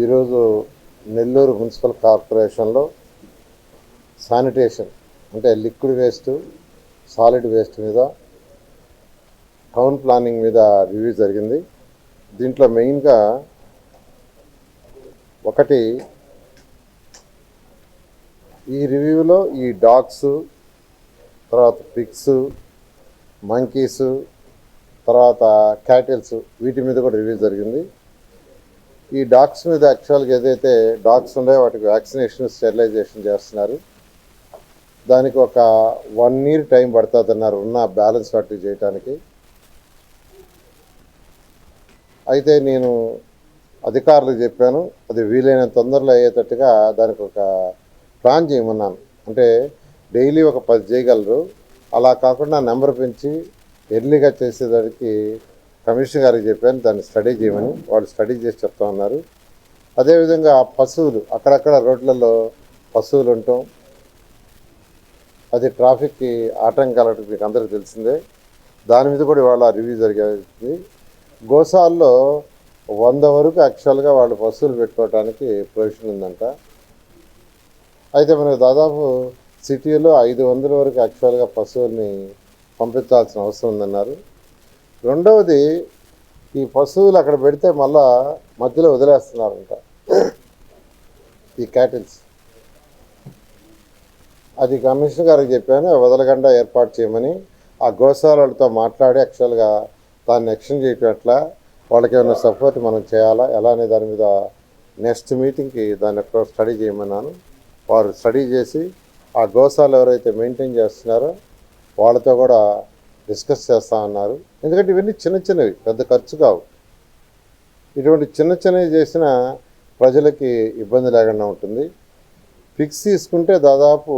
ఈరోజు నెల్లూరు మున్సిపల్ కార్పొరేషన్లో శానిటేషన్ అంటే లిక్విడ్ వేస్ట్ సాలిడ్ వేస్ట్ మీద టౌన్ ప్లానింగ్ మీద రివ్యూ జరిగింది. దీంట్లో మెయిన్గా ఒకటి ఈ రివ్యూలో ఈ డాగ్స్ తర్వాత పిక్స్ మంకీస్ తర్వాత క్యాటిల్స్ వీటి మీద కూడా రివ్యూ జరిగింది. ఈ డాగ్స్ మీద యాక్చువల్గా ఏదైతే డాగ్స్ ఉన్నాయో వాటికి వ్యాక్సినేషన్ స్టెరిలైజేషన్ చేస్తున్నారు. దానికి ఒక వన్ ఇయర్ టైం పడుతుంది అన్నారు ఉన్న బ్యాలెన్స్ వాటి చేయడానికి అయితే నేను అధికారులకు చెప్పాను అది వీలైన తొందరలో అయ్యేటట్టుగా దానికి ఒక ప్లాన్ చేయమన్నాను. అంటే డైలీ ఒక పది చేయగలరు. అలా కాకుండా నెంబర్ పెంచి ఎర్లీగా చేసేదానికి కమిషనర్ గారికి చెప్పాను దాన్ని స్టడీ చేయమని వాళ్ళు స్టడీ చేసి చెప్తా ఉన్నారు. అదేవిధంగా పశువులు అక్కడక్కడ రోడ్లలో పశువులు ఉండటం అది ట్రాఫిక్కి ఆటంకాలు మీకు అందరికీ తెలిసిందే. దాని మీద కూడా ఇవాళ రివ్యూ జరిగేది. గోసాల్లో వంద వరకు యాక్చువల్గా వాళ్ళు పశువులు పెట్టుకోవడానికి ప్రొవిజన్ ఉందంట. అయితే మనకు దాదాపు సిటీలో ఐదు వందల వరకు యాక్చువల్గా పశువుల్ని పంపించాల్సిన అవసరం ఉందన్నారు. రెండవది ఈ పశువులు అక్కడ పెడితే మళ్ళా మధ్యలో వదిలేస్తున్నారంట. ఈ క్యాటిల్స్. అది కమిషనర్ గారికి చెప్పాను వదలకుండా ఏర్పాటు చేయమని. ఆ గోశాలతో మాట్లాడి యాక్చువల్గా దాన్ని ఎక్షన్ చేయటం ఎట్లా వాళ్ళకి ఏమైనా సపోర్ట్ మనం చేయాలా ఎలా అనే దాని మీద నెక్స్ట్ మీటింగ్కి దాన్ని ఎక్కడో స్టడీ చేయమన్నాను. వారు స్టడీ చేసి ఆ గోశాలు ఎవరైతే మెయింటైన్ చేస్తున్నారో వాళ్ళతో కూడా డిస్కస్ చేస్తా ఉన్నారు. ఎందుకంటే ఇవన్నీ చిన్న చిన్నవి పెద్ద ఖర్చు కావు. ఇటువంటి చిన్న చిన్నవి చేసిన ప్రజలకి ఇబ్బంది లేకుండా ఉంటుంది. ఫిక్స్ తీసుకుంటే దాదాపు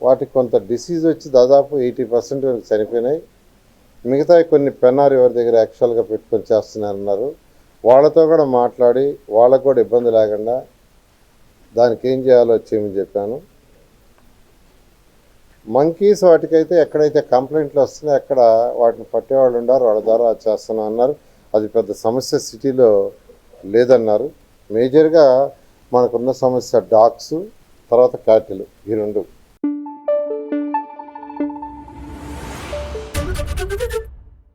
వాటికి కొంత డిసీజ్ వచ్చి దాదాపు ఎయిటీ పర్సెంట్ వరకు చనిపోయినాయి. మిగతా కొన్ని పెన్నారు ఎవరి దగ్గర యాక్చువల్గా పెట్టుకొని చేస్తున్నారన్నారు. వాళ్ళతో కూడా మాట్లాడి వాళ్ళకు కూడా ఇబ్బంది లేకుండా దానికి ఏం చేయాలో వచ్చేయమని చెప్పాను. మంకీస్ వాటికైతే ఎక్కడైతే కంప్లైంట్లు వస్తున్నాయో అక్కడ వాటిని పట్టేవాళ్ళు ఉండారు వాళ్ళ ద్వారా చేస్తున్నా అన్నారు. అది పెద్ద సమస్య సిటీలో లేదన్నారు. మేజర్గా మనకున్న సమస్య డాగ్స్ తర్వాత క్యాటిల్ ఈ రెండు.